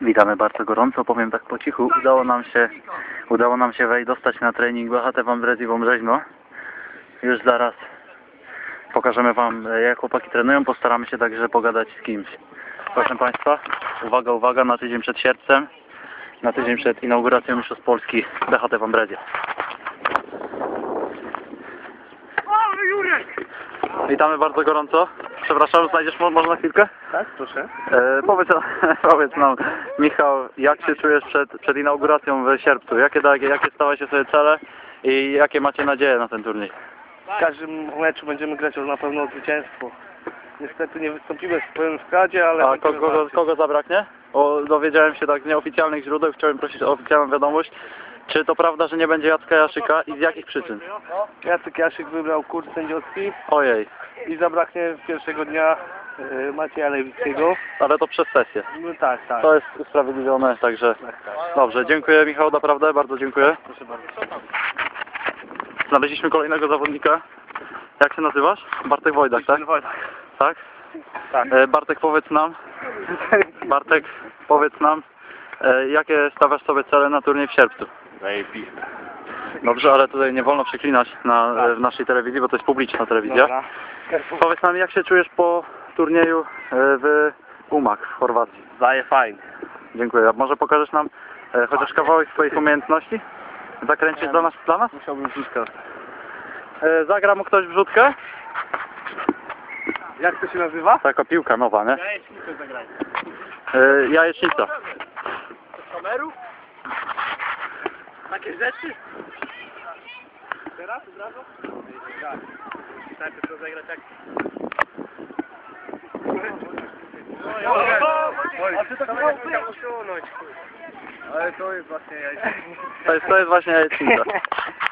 Witamy bardzo gorąco, powiem tak po cichu. Udało nam się, udało nam się wejść, dostać na trening BHT Wam Brezi Wąbrzeźno. Już zaraz pokażemy Wam, jak chłopaki trenują. Postaramy się także pogadać z kimś. Proszę Państwa, uwaga, uwaga, na tydzień przed sierpcem, na tydzień przed inauguracją Mistrzostw Polski BHT Wam Brezi. O, Jurek! Witamy bardzo gorąco. Przepraszam, znajdziesz mo- może na chwilkę? Tak, proszę. E, powiedz, powiedz nam, Michał, jak się czujesz przed, przed inauguracją w sierpcu? Jakie, jakie, jakie stałeś sobie cele i jakie macie nadzieje na ten turniej? W każdym meczu będziemy grać już na pewno o zwycięstwo. Niestety nie wystąpimy w pełnym składzie, ale... A będziemy kogo, kogo, walczyć. kogo zabraknie? O, dowiedziałem się tak z nieoficjalnych źródeł, chciałem prosić o oficjalną wiadomość. Czy to prawda, że nie będzie Jacka Jaszyka i z jakich przyczyn? Jacek Jaszyk wybrał kurs sędziowski Ojej, i zabraknie pierwszego dnia e, Macieja Lewickiego. ale to przez sesję. No tak, tak. To jest usprawiedliwione, także tak, tak. dobrze. Dziękuję Michał, naprawdę, bardzo dziękuję. Proszę bardzo. Znaleźliśmy kolejnego zawodnika. Jak się nazywasz? Bartek Wojdak, tak? Tak? Tak. E, Bartek, powiedz nam, Bartek, powiedz nam, e, jakie stawiasz sobie cele na turniej w sierpcu? Zajebiste. Dobrze, ale tutaj nie wolno przeklinać na, w naszej telewizji, bo to jest publiczna telewizja. Dobra. Powiedz nam, jak się czujesz po turnieju e, w Umag w Chorwacji? Daje fajnie. Dziękuję. A może pokażesz nam e, chociaż kawałek swoich umiejętności? Zakręcisz dla nas? Dla nas? Musiałbym wszystko. E, zagra mu ktoś wrzutkę? Jak to się nazywa? Taka piłka nowa, nie? Jajecznicę zagraj. E, jajecznica. kamerów? Takie rzeczy? Teraz od razu? Tak. Najpierw rozegrać jak... A ty tak mało usunąć. Ale to jest właśnie jajecznica. To jest, to jest właśnie jajecznica.